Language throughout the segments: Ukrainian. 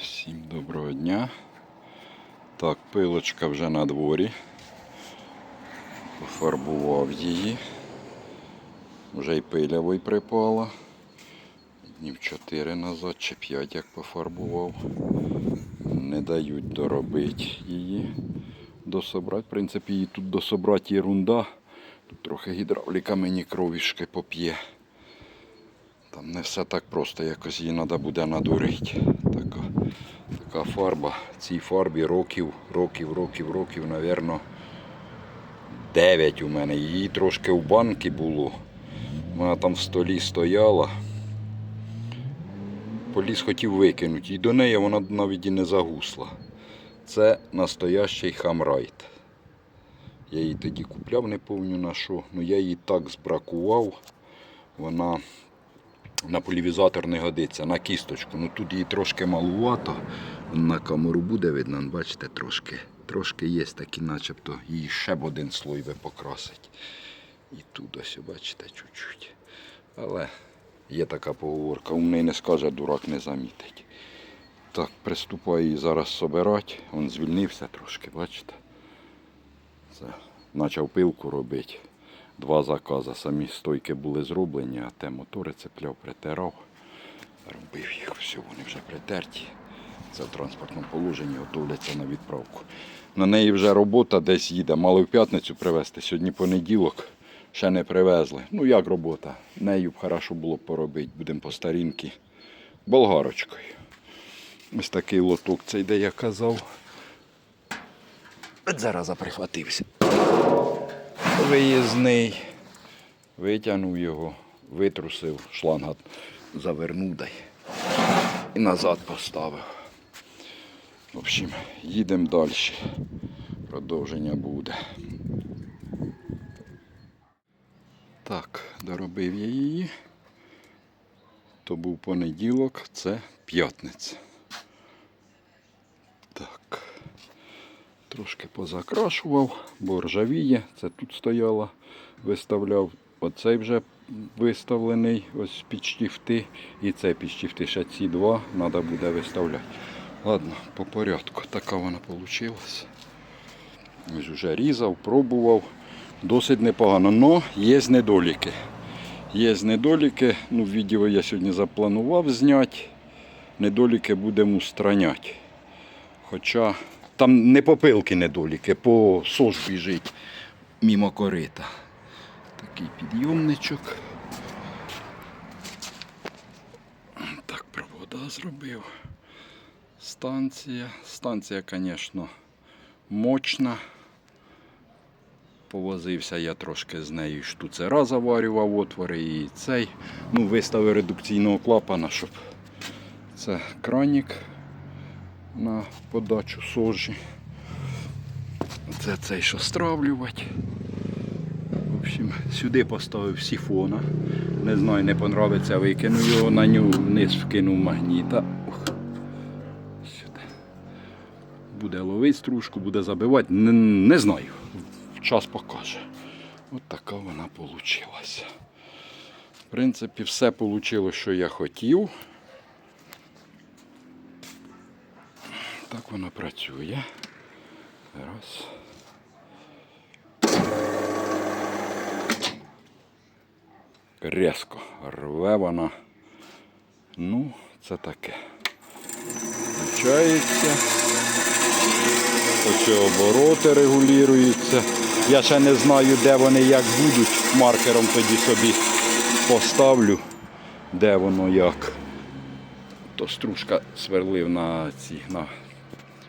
Всім доброго дня. Так, пилочка вже на дворі. Пофарбував її. Вже й пилявий припала. Днів 4 назад чи 5 як пофарбував. Не дають доробити її. Дособрати. В принципі, її тут дособрати ерунда. Тут трохи гідравліка мені кровішки поп'є. Там не все так просто, якось її треба буде надурити. Така, фарба. Цій фарбі років, років, років, років, напевно, 9 у мене. Її трошки в банки було. Вона там в столі стояла. Поліс хотів викинути. І до неї вона навіть і не загусла. Це настоящий хамрайт. Я її тоді купляв, не пам'ятаю на що. Ну я її так збракував. Вона на полівізатор не годиться, на кісточку. Ну тут її трошки малувато. На камеру буде видно, бачите, трошки. Трошки є такі, начебто її ще б один слой би покрасить. І тут ось, бачите, чуть-чуть. Але є така поговорка, умний не скаже, дурак не замітить. Так, приступаю її зараз собирати. Він звільнився трошки, бачите. Це почав пилку робити. Два закази. Самі стойки були зроблені, а те мотори цепляв, притирав. Робив їх, все, вони вже притерті. Це в транспортному положенні, готовляться на відправку. На неї вже робота десь їде. Мали в п'ятницю привезти. Сьогодні понеділок ще не привезли. Ну як робота? Нею б хорошо було поробити. Будемо по старінки. Болгарочкою. Ось такий лоток цей, де я казав. От зараз прихватився виїзний. Витягнув його, витрусив, шланга завернув дай і назад поставив. В общем, їдемо далі. Продовження буде. Так, доробив я її. То був понеділок, це п'ятниця. Так. Трошки позакрашував, бо ржавіє. Це тут стояло, виставляв. Оцей вже виставлений, ось під штифти. І цей під штифти. Ще ці два треба буде виставляти. Ладно, по порядку. Така вона вийшла. Ось вже різав, пробував. Досить непогано. Но є недоліки. Є недоліки. Ну, відео я сьогодні запланував зняти. Недоліки будемо устраняти. Хоча там не по пилки недоліки, по сож біжить мімо корита. Такий підйомничок. Так, провода зробив. Станція. Станція, звісно, мощна. Повозився я трошки з нею штуцера заварював отвори і цей. Ну, виставив редукційного клапана, щоб це кранік на подачу сожі. Це цей, що стравлювати. В общем, сюди поставив сіфона. Не знаю, не понравиться, викину його, на нього вниз вкинув магніта. Буде ловити стружку, буде забивати. Не, не знаю. Час покаже. От така вона вийшла. В принципі, все вийшло, що я хотів. Так воно працює. Раз. Резко рве вона. Ну, це таке. Включається. Оці обороти регулюються. Я ще не знаю, де вони як будуть. Маркером тоді собі поставлю, де воно як. То стружка сверлив на ці на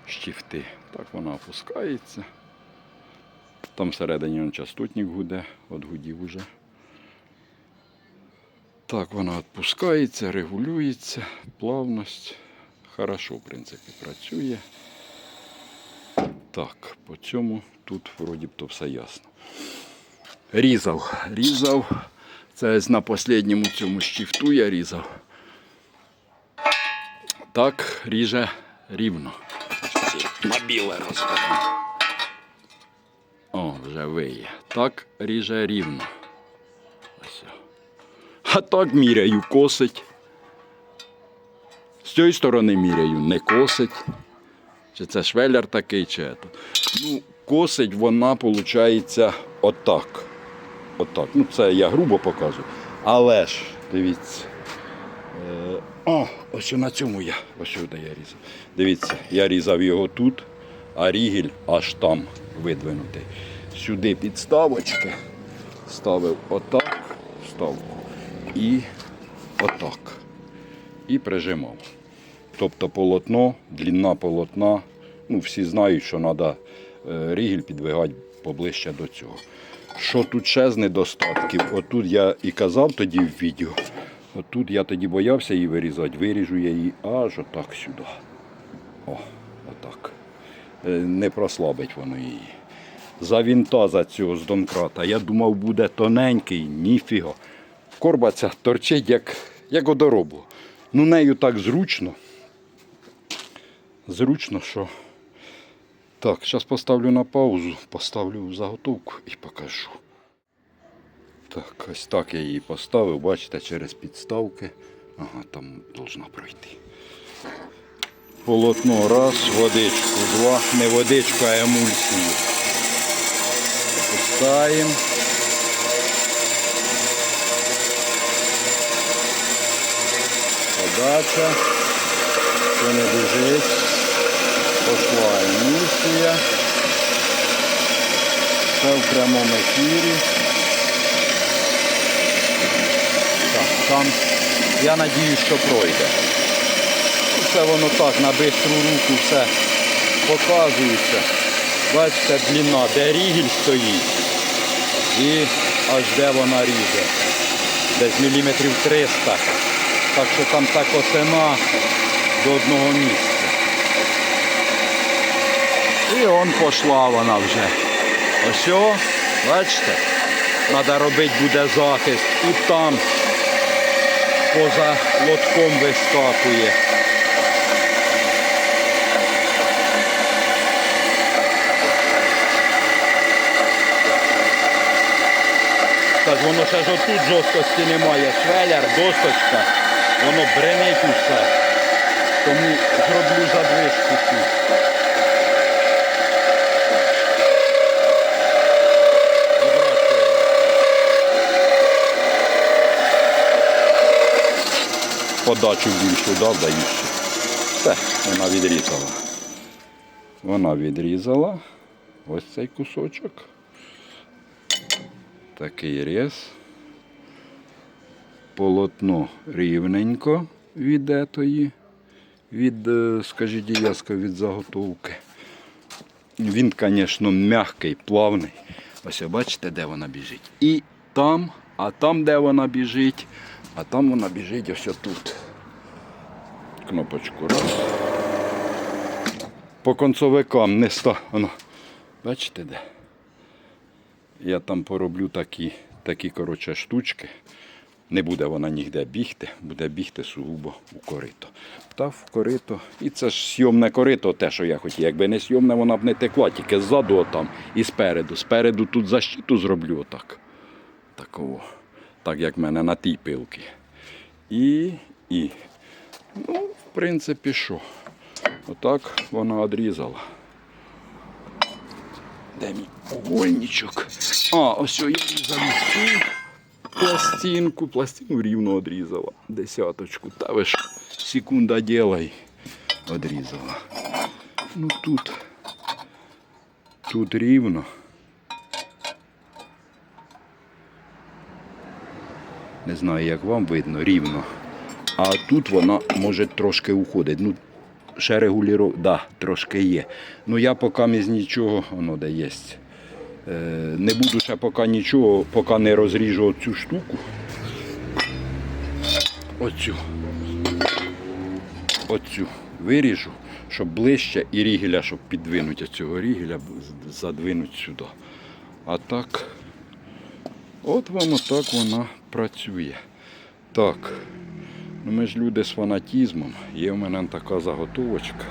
штифти. Так вона опускається. Там всередині он частотник гуде, от гудів уже. Так вона відпускається, регулюється, плавність. Хорошо, в принципі, працює. Так, по цьому тут вроді б то все ясно. Різав, різав. Це на останньому цьому штифту я різав. Так, ріже рівно. На біле розкажу. О, вже виє. Так ріже рівно. Ось. А так міряю, косить. З цієї сторони міряю, не косить. Чи це швеллер такий, чи це. Ну, косить вона, виходить, отак. Отак. Ну, це я грубо показую. Але ж, дивіться. Е, О, ось на цьому я. Ось сюди я різав. Дивіться, я різав його тут, а рігіль аж там видвинутий. Сюди підставочки. Ставив отак, вставку. І отак. І прижимав. Тобто полотно, длина полотна. Ну, всі знають, що треба рігіль підвигати поближче до цього. Що тут ще з недостатків? Отут я і казав тоді в відео. Отут я тоді боявся її вирізати, виріжу я її аж отак сюди. О, отак. Е, Не прослабить воно її. За вінтаза цього з домкрата. Я думав, буде тоненький, ніфіга. Корба ця торчить, як, як одоробу. Ну, нею так зручно. Зручно, що. Так, зараз поставлю на паузу, поставлю заготовку і покажу. Так, ось так я її поставив, бачите, через підставки. Ага, там должна пройти. Полотно раз, водичку, два, не водичку, а емульсію. Опускаємо. Подача. Що не біжить. Пошла емульсія. Це в прямому ефірі. Так, там я надіюсь, що пройде. Ну, Це воно так на бистру руку все показується. Бачите, длина, де рігіль стоїть і аж де вона ріже. Десь міліметрів 300. Так що там та косина до одного місця. І он пішла вона вже. Ось, бачите, треба робити буде захист. І там поза лотком вискакує. Так, воно ще ж отут жорсткості немає. Швеляр, досточка, воно бренить усе. Тому зроблю задвижку тут. Подачу більшу дав, даю ще. Все, вона відрізала. Вона відрізала ось цей кусочок. Такий рез. Полотно рівненько від етої, від, е, скажіть, яска від заготовки. Він, звісно, м'який, плавний. Ось бачите, де вона біжить. І там, а там, де вона біжить, а там вона біжить ось тут. Кнопочку раз. По концовикам не ста. Воно. Бачите де? Я там пороблю такі, такі коротше, штучки. Не буде вона ніде бігти, буде бігти сугубо у корито. Птав в корито. І це ж сйомне корито, те, що я хотів. Якби не сйомне, вона б не текла, тільки ззаду отам і спереду. Спереду тут защиту зроблю отак. Такого. Так як в мене на тій пилці. І, і. Ну, принципі, що? Отак вона одрізала. Де мій угольничок? А, ось я різав цю пластинку. Пластину рівно одрізала. Десяточку. Та ви ж секунда ділай. Одрізала. Ну тут. Тут рівно. Не знаю, як вам видно, рівно. А тут вона може трошки уходить. Ну, ще регулював, да, трошки є. Ну я поки з нічого, воно де є. Е, не буду ще поки нічого, поки не розріжу цю штуку. Оцю. Оцю виріжу, щоб ближче і рігеля, щоб підвинути цього рігеля, задвинути сюди. А так, от воно так вона працює. Так. Ну, ми ж люди з фанатізмом. Є в мене така заготовочка.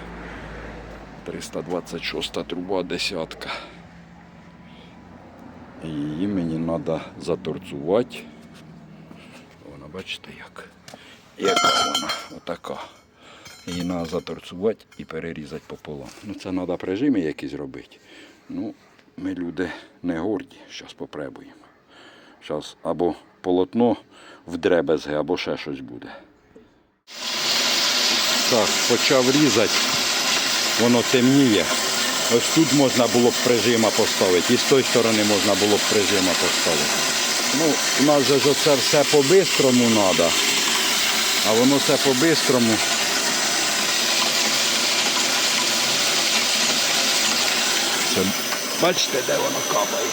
326 труба десятка. І Її мені треба заторцувати. Вона, бачите, як? Яка вона? Отака. Її треба заторцувати і перерізати пополам. Ну це треба прижими якісь робити. Ну, ми люди не горді, зараз попробуємо. Зараз або полотно в дребезги, або ще щось буде. Так, почав різати, воно темніє. Ось тут можна було б прижима поставити, і з тої сторони можна було б прижима поставити. Ну, у нас же ж оце все по-бистрому треба, а воно все по-бистрому. Бачите, де воно капає.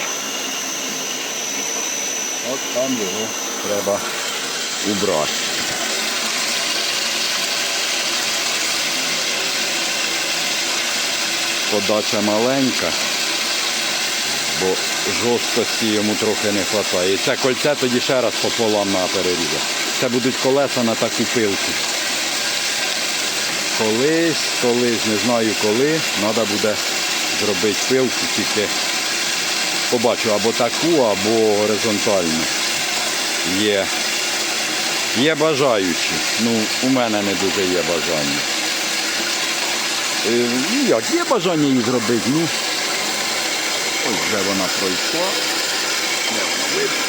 От там його треба убрати. Подача маленька, бо жорсткості йому трохи не вистачає. І це кольце тоді ще раз пополам на перерізати. Це будуть колеса на таку пилку. Колись, колись, не знаю коли, треба буде зробити пилку, тільки побачу або таку, або горизонтальну. Є, є бажаючі. Ну, у мене не дуже є бажання. Е, Ну як, є бажання її зробити, ну. Ось вже вона пройшла. Де вона видно?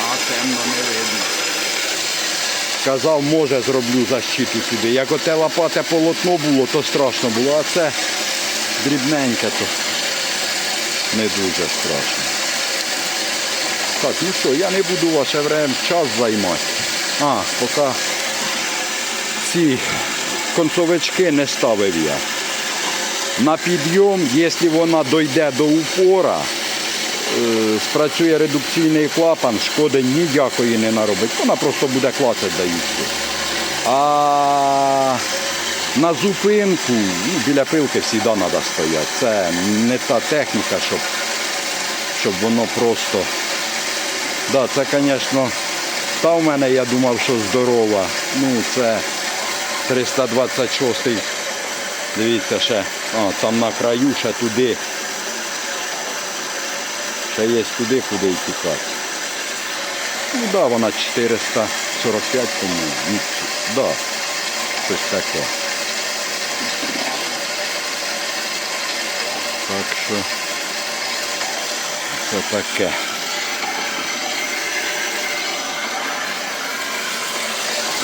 А темно не видно. Казав, може зроблю защиту сюди. Як оте лопате полотно було, то страшно було, а це дрібненьке, то не дуже страшно. Так, ну що, я не буду ваше час займати. А, поки ці концовички не ставив я. На підйом, якщо вона дойде до упора, е, спрацює редукційний клапан, шкоди ніякої не наробить. Вона просто буде клацати даючи. А на зупинку ну, біля пилки завжди треба стояти. Це не та техніка, щоб, щоб воно просто. Да, це, звісно, та в мене я думав, що здорова. Ну, це 326 Дивіться ще, а, там на краю ще туди. Ще є туди, куди й тікати. Ну да, вона 445, по-моєму. Ну, да, щось таке. Так що це таке.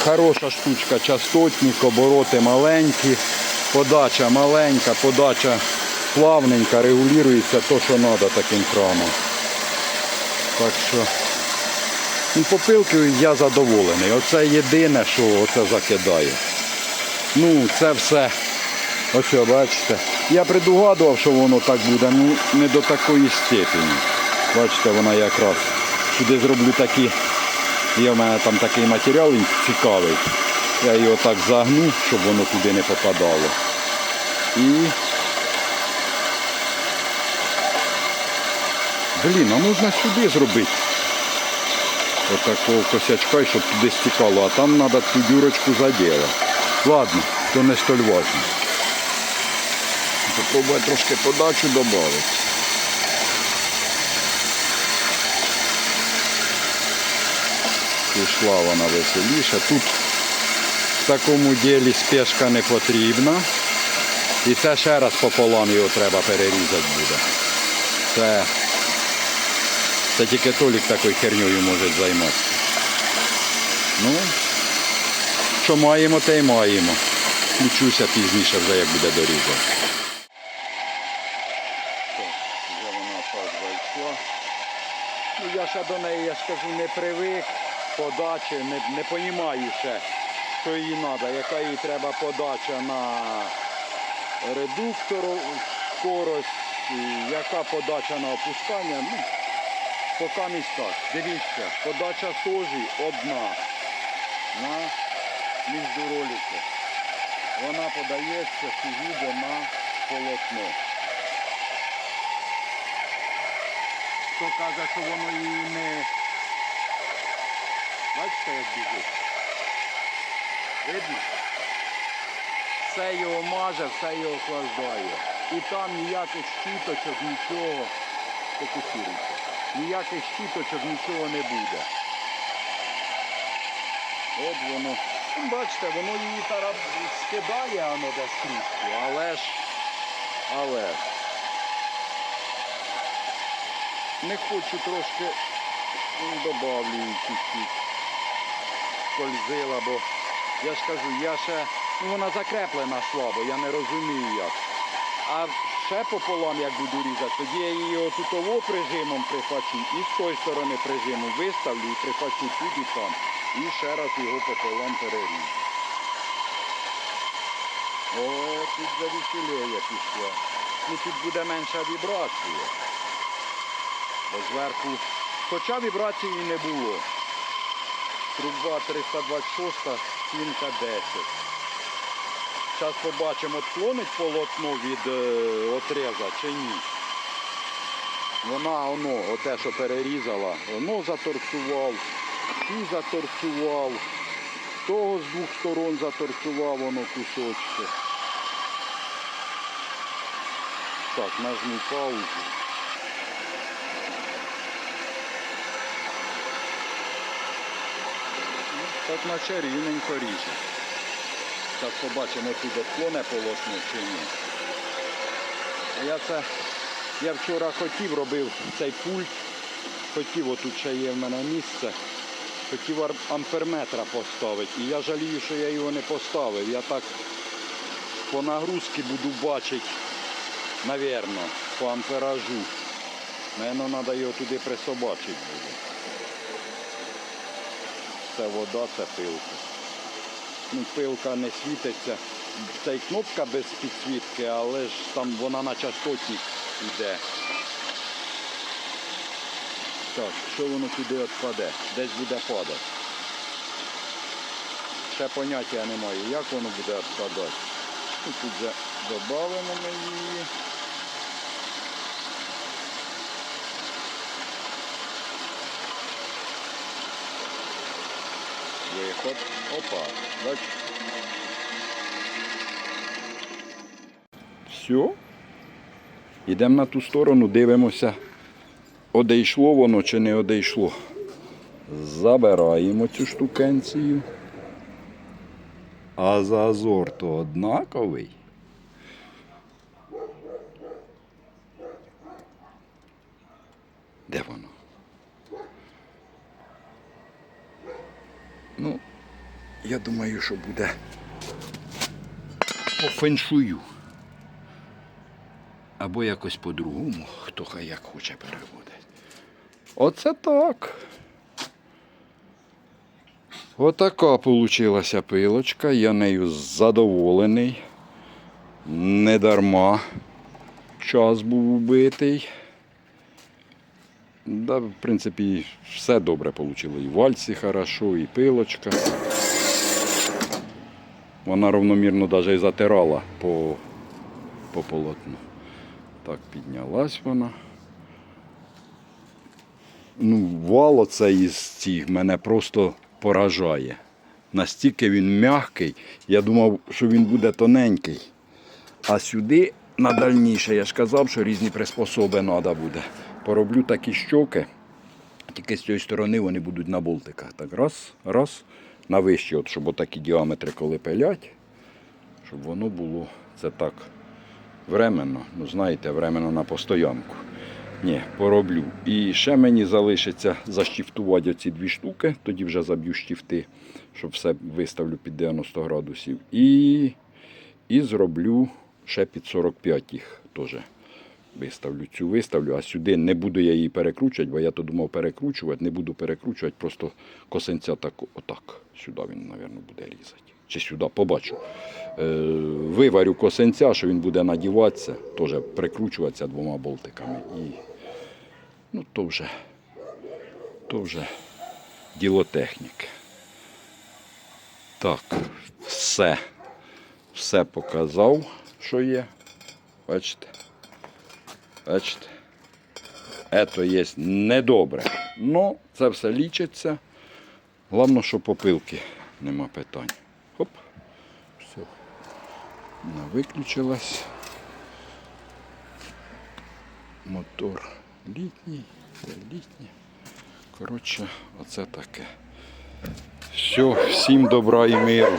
Хороша штучка, частотник, обороти маленькі, подача маленька, подача плавненька, регулюється то, що треба таким краном. Так що ну, попилкою я задоволений. Оце єдине, що оце закидає. Ну, це все. Ось, бачите. Я предугадував, що воно так буде, ну не до такої степені. Бачите, вона якраз сюди зроблю такі. Є в мене там такий матеріал цікавий. Я його так загну, щоб воно туди не попадало. І. Блін, а можна сюди зробити. Отакого косячка, щоб туди стікало, а там треба цю дюрочку задіяти. Ладно, то не столь важно. Попробую трошки подачу додати. Пішла вона веселіше. Тут в такому ділі спешка не потрібна. І це ще раз пополам його треба перерізати буде. Це, це тільки Толік такою херньою може займатися. Ну, що маємо, те й маємо. Включуся пізніше вже як буде дорізати. Вже вона так. Ну, я ще до неї, я скажу, не привик подачі, не, не розумію ще, що їй треба, яка їй треба подача на редуктору, скорость, яка подача на опускання. Ну, поки не так. Дивіться, подача сожі одна на міждуроліку. Вона подається сугубо на полотно. Хто каже, що воно її не... Бачите, як біжить? Видно? Все його маже, все його охлаждає. І там ніяких щіточок, нічого. Фокусується. Ніяких щіточок, нічого не буде. От воно Ну, Бачите, воно її тараб скидає, воно десь кружку, але ж, але. Не хочу трошки ну, добавлю її чуть-чуть. Скользила, бо я ж кажу, я ще, ну вона закреплена слабо, я не розумію як. А ще пополам, як буду різати, тоді я її отутово прижимом прихвачу і з тої сторони прижиму виставлю і прихвачу тут і там. І ще раз його пополам переріжу. О, тут завеселіє пішла. Ну тут буде менша вібрація. Бо зверху, хоча вібрації не було. Труба 326, стінка 10. Зараз побачимо, отклонить полотно від е, отреза чи ні. Вона воно, оте, що перерізала, воно заторцював, і заторцював, того з двох сторон заторцював воно кусочки. Так, нажму паузу. Так наче рівненько ріже. Зараз побачимо, тут отклоне полотно чи ні. Я це, я вчора хотів, робив цей пульт, хотів, отут ще є в мене місце, хотів амперметра поставити. І я жалію, що я його не поставив. Я так по нагрузці буду бачити, навірно, по амперажу. Наверно, треба його туди присобачити буде. Це вода, це пилка. Ну, пилка не світиться. Це й кнопка без підсвітки, але ж там вона на частотник йде. Так, що воно туди відпаде? Десь буде падати. Ще поняття немає, як воно буде відпадати. Ну, тут вже додаємо ми її. Виход. Опа. Бач. Все. Йдемо на ту сторону, дивимося, одійшло воно чи не одійшло. Забираємо цю штукенцію. А зазор то однаковий. Де воно? Ну, я думаю, що буде по феншую. Або якось по-другому, хто хай як хоче переводить. Оце так. Отака получилася пилочка, я нею задоволений. Не дарма час був убитий. Да, в принципі, все добре вийшло. І вальці хорошо, і пилочка. Вона равномірно навіть і затирала по, по полотну. Так, піднялась вона. Ну, вал оцей із цих мене просто поражає. Настільки він м'який, я думав, що він буде тоненький. А сюди на дальніше, я ж казав, що різні приспособи треба буде. Пороблю такі щоки, тільки з цієї сторони вони будуть на болтиках. Так, раз, раз, на вищі, от, щоб отакі діаметри, коли пилять, щоб воно було це так временно. Ну, знаєте, временно на постоянку. Ні, пороблю. І ще мені залишиться заштіфтувати оці дві штуки, тоді вже заб'ю штіфти, щоб все виставлю під 90 градусів. І, і зроблю ще під 45 їх теж. Виставлю цю виставлю, а сюди не буду я її перекручувати, бо я то думав перекручувати, не буду перекручувати, просто косинця так, отак. Сюди він, мабуть, буде різати. Чи сюди, побачу. Е, виварю косинця, що він буде надіватися, теж прикручуватися двома болтиками. І, ну, то вже, то вже діло техніки. Так, все. Все показав, що є. Бачите? Бачите? Ето є недобре. Ну, це все лічиться. Головне, що попилки нема питань. Хоп. Все. Вона виключилась. Мотор літній, літній. Коротше, оце таке. Все, всім добра і миру.